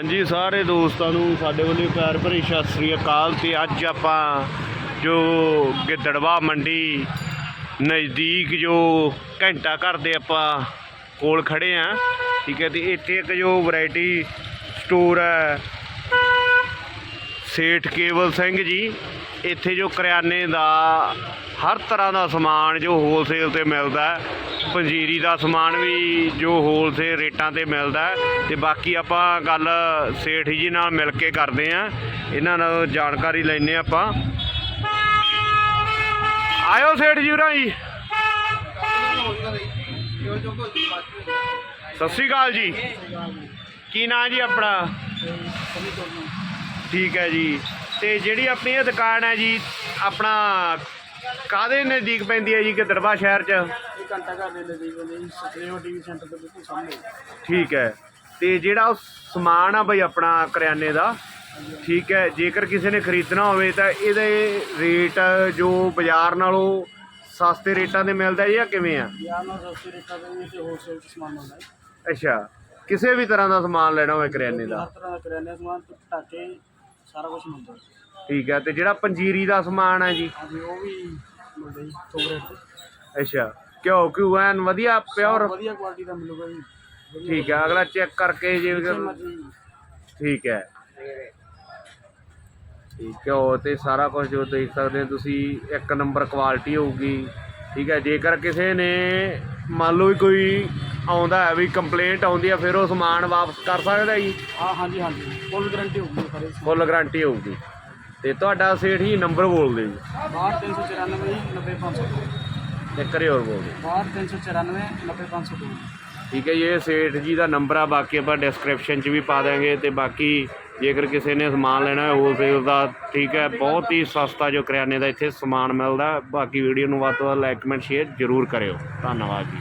ਹਾਂਜੀ, ਸਾਰੇ ਦੋਸਤਾਂ ਨੂੰ ਸਾਡੇ ਵੱਲੋਂ ਪਿਆਰ ਭਰੀ ਸਤਿ ਸ੍ਰੀ ਅਕਾਲ ਤੇ ਅੱਜ ਆਪਾਂ ਜੋ ਗਿੱਦੜਵਾ ਮੰਡੀ ਨਜ਼ਦੀਕ ਜੋ ਘੰਟਾ ਘਰ ਦੇ ਆਪਾਂ ਕੋਲ ਖੜੇ ਆ ਠੀਕ ਹੈ, ਤੇ ਇੱਥੇ ਇੱਕ ਜੋ ਵੈਰਾਈਟੀ ਸਟੋਰ ਹੈ ਸੇਠ ਕੇਵਲ ਸਿੰਘ ਜੀ, ਇੱਥੇ ਜੋ ਕਰਿਆਨੇ ਦਾ ਹਰ ਤਰ੍ਹਾਂ ਦਾ ਸਮਾਨ ਜੋ ਹੋਲਸੇਲ ਤੇ ਮਿਲਦਾ ਪੰਜੀਰੀ ਦਾ ਸਮਾਨ ਵੀ ਜੋ ਹੋਲਸੇਲ ਰੇਟਾਂ ਤੇ ਮਿਲਦਾ ਹੈ ਤੇ ਬਾਕੀ ਆਪਾਂ ਗੱਲ ਸੇਠ ਜੀ ਨਾਲ ਮਿਲ ਕੇ ਕਰਦੇ ਆ ਇਹਨਾਂ ਨਾਲ ਜਾਣਕਾਰੀ ਲੈਣੇ ਆਪਾਂ। ਆਇਓ ਸੇਠ ਜੀ ਭਰਾ ਜੀ। ਸਤਿ ਸ਼੍ਰੀ ਅਕਾਲ ਜੀ। ਕੀ ਨਾਂ ਜੀ ਆਪਣਾ? ਠੀਕ ਹੈ ਜੀ। ਤੇ ਜਿਹੜੀ ਆਪਣੀ ਇਹ ਦੁਕਾਨ ਹੈ ਜੀ ਆਪਣਾ ਕਾਦੇ ਨਜ਼ਦੀਕ ਪੈਂਦੀ ਹੈ ਜੀ ਗਿੱਦੜਵਾ ਸ਼ਹਿਰ 'ਚ? ਇਹ ਘੰਟਾ ਘਰ ਦੇ ਨਜ਼ਦੀਕ ਨੇ ਜੀ ਸਤਰੇਵਾ ਟੀਵੀ ਸੈਂਟਰ ਦੇ ਬਿਲਕੁਲ ਸਾਹਮਣੇ। ਠੀਕ ਹੈ। ਤੇ ਜਿਹੜਾ ਉਹ ਸਮਾਨ ਆ ਬਈ ਆਪਣਾ ਕਰਿਆਨੇ ਦਾ ਠੀਕ ਹੈ। ਜੇਕਰ ਕਿਸੇ ਨੇ ਖਰੀਦਣਾ ਹੋਵੇ ਤਾਂ ਇਹਦੇ ਰੇਟ ਜੋ ਬਾਜ਼ਾਰ ਨਾਲੋਂ ਸਸਤੇ ਰੇਟਾਂ ਦੇ ਮਿਲਦਾ ਜਾਂ ਕਿਵੇਂ ਆ? ਯਾਰ ਨਾਲ ਸਸਤੇ ਰੇਟਾਂ ਦੇ ਵਿੱਚ ਹੋਲਸੇਲ ਚ ਸਮਾਨ ਮਿਲਦਾ ਹੈ। ਅੱਛਾ। ਕਿਸੇ ਵੀ ਤਰ੍ਹਾਂ ਦਾ ਸਮਾਨ ਲੈਣਾ ਹੋਵੇ ਕਰਿਆਨੇ ਦਾ। ਹਰ ਤਰ੍ਹਾਂ ਦਾ ਕਰਿਆਨੇ ਦਾ ਸਮਾਨ ਪਟਾਕੇ ਸਾਰਾ ਕੁਝ ਮਿਲਦਾ। ਠੀਕ ਹੈ ਤੇ ਜਿਹੜਾ ਪੰਜੀਰੀ ਦਾ ਸਮਾਨ ਹੈ ਜੀ? ਹਾਂਜੀ ਉਹ ਵੀ ਮਿਲਦਾ ਜੀ ਥੋਕ ਰੇਟ ਤੇ ਅੱਛਾ ਘਿਓ ਘਿਓ ਐਨ ਵਧੀਆ ਪਿਓਰ ਵਧੀਆ ਕੁਆਲਿਟੀ ਦਾ ਮਿਲੂਗਾ ਜੀ। ਵਧੀਆ ਠੀਕ ਹੈ ਅਗਲਾ ਚੈੱਕ ਕਰਕੇ ਜੇ ਮਰਜ਼ੀ। ਠੀਕ ਹੈ। ਠੀਕ ਹੈ ਉਹ ਤੇ ਸਾਰਾ ਕੁਝ ਜੋ ਦੇਖ ਸਕਦੇ ਹੋ ਤੁਸੀਂ ਇੱਕ ਨੰਬਰ ਕੁਆਲਿਟੀ ਹੋਊਗੀ। ਠੀਕ ਹੈ ਜੇਕਰ ਕਿਸੇ ਨੇ ਮੰਨ ਲਓ ਵੀ ਕੋਈ ਆਉਂਦਾ ਹੈ ਵੀ ਕੰਪਲੇਂਟ ਆਉਂਦੀ ਹੈ ਫਿਰ ਉਹ ਸਮਾਨ ਵਾਪਸ ਕਰ ਸਕਦਾ ਜੀ? ਹਾਂ ਹਾਂਜੀ ਹਾਂਜੀ। ਫੁੱਲ ਗਾਰੰਟੀ ਹੋਊਗੀ ਸਾਰੇ ਫੁੱਲ ਗਾਰੰਟੀ ਹੋਊਗੀ। ਤੇ ਤੁਹਾਡਾ ਸੇਠ ਜੀ ਨੰਬਰ ਬੋਲ ਦਿਓ ਜੀ 62394 90500 ਇੱਕ ਵਾਰੀ ਹੋਰ ਬੋਲ ਦਿਓ 62394 90500 ਠੀਕ ਹੈ ਇਹ ਸੇਠ ਜੀ ਦਾ ਨੰਬਰ ਆ ਬਾਕੀ ਆਪਾਂ ਡਿਸਕ੍ਰਿਪਸ਼ਨ 'ਚ ਵੀ ਪਾ ਦਾਂਗੇ ਤੇ ਬਾਕੀ ਜੇਕਰ ਕਿਸੇ ਨੇ ਸਮਾਨ ਲੈਣਾ ਹੈ ਹੋਲਸੇਲ ਦਾ ਠੀਕ ਹੈ ਬਹੁਤ ਹੀ ਸਸਤਾ ਜੋ ਕਰਿਆਨੇ ਦਾ ਇੱਥੇ ਸਮਾਨ ਮਿਲਦਾ ਬਾਕੀ ਵੀਡੀਓ ਨੂੰ ਵੱਧ ਤੋਂ ਵੱਧ ਲਾਈਕ ਕਮੈਂਟ ਸ਼ੇਅਰ ਜ਼ਰੂਰ ਕਰਿਓ। ਧੰਨਵਾਦ ਜੀ।